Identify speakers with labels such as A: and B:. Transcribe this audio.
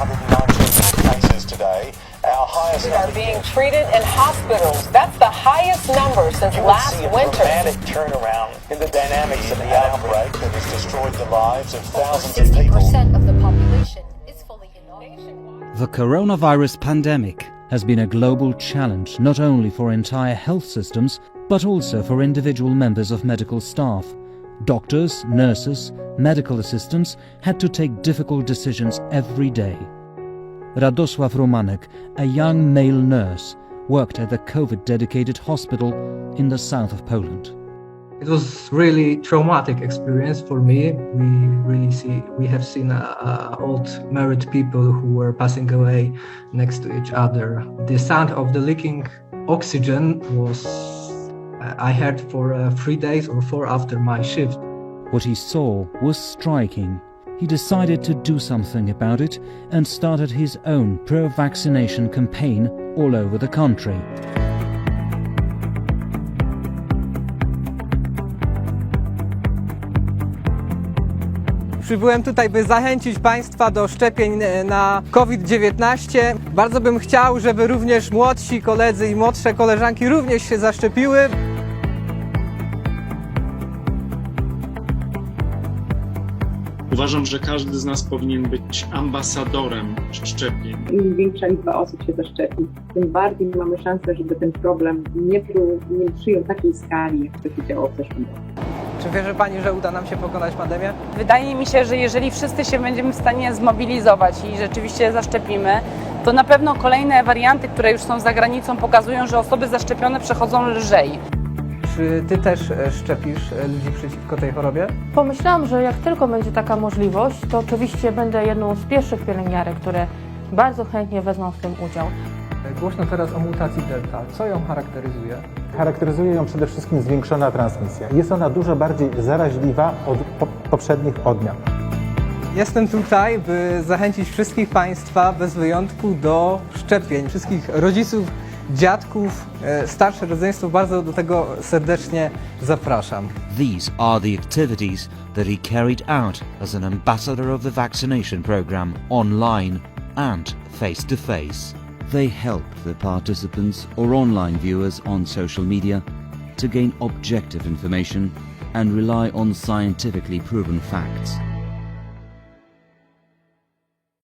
A: 119 cases today. Our highest are being treated in hospitals. That's the highest number since
B: you
A: last
B: see a
A: winter.
B: Dramatic turnaround in the dynamics of the outbreak that has destroyed the lives of thousands of people.
C: of the population is fully.
D: The coronavirus pandemic has been a global challenge not only for entire health systems but also for individual members of medical staff. Doctors, nurses, medical assistants had to take difficult decisions every day. Radosław Romanek, a young male nurse, worked at the COVID dedicated hospital in the south of Poland.
E: It was really traumatic experience for me. We really see we have seen uh, uh, old married people who were passing away next to each other. The sound of the leaking oxygen was I had for uh, three days or four after my shift.
D: What he saw was striking. He decided to do something about it and started his own pro vaccination campaign all over the country.
F: Przybyłem tutaj, by zachęcić Państwa do szczepień e, na COVID-19. Bardzo bym chciał, żeby również młodsi koledzy i młodsze koleżanki również się zaszczepiły.
G: Uważam, że każdy z nas powinien być ambasadorem szczepień.
H: im większa liczba osób się zaszczepi, tym bardziej mamy szansę, żeby ten problem nie, nie przyjął takiej skali, jak to się działo w zeszłym roku.
F: Czy wierzy Pani, że uda nam się pokonać pandemię?
I: Wydaje mi się, że jeżeli wszyscy się będziemy w stanie zmobilizować i rzeczywiście zaszczepimy, to na pewno kolejne warianty, które już są za granicą, pokazują, że osoby zaszczepione przechodzą lżej.
F: Czy Ty też e, szczepisz e, ludzi przeciwko tej chorobie?
J: Pomyślałam, że jak tylko będzie taka możliwość, to oczywiście będę jedną z pierwszych pielęgniarek, które bardzo chętnie wezmą w tym udział.
F: E, Głośno teraz o mutacji Delta. Co ją charakteryzuje?
K: Charakteryzuje ją przede wszystkim zwiększona transmisja. Jest ona dużo bardziej zaraźliwa od po- poprzednich odmian.
F: Jestem tutaj, by zachęcić wszystkich Państwa bez wyjątku do szczepień. Wszystkich rodziców, dziadków, e, starsze rodzeństwo bardzo do tego serdecznie zapraszam.
D: These are the activities that he carried out as an ambassador of the vaccination program online and face to face. They help the participants or online viewers on social media to gain objective information and rely on scientifically proven facts.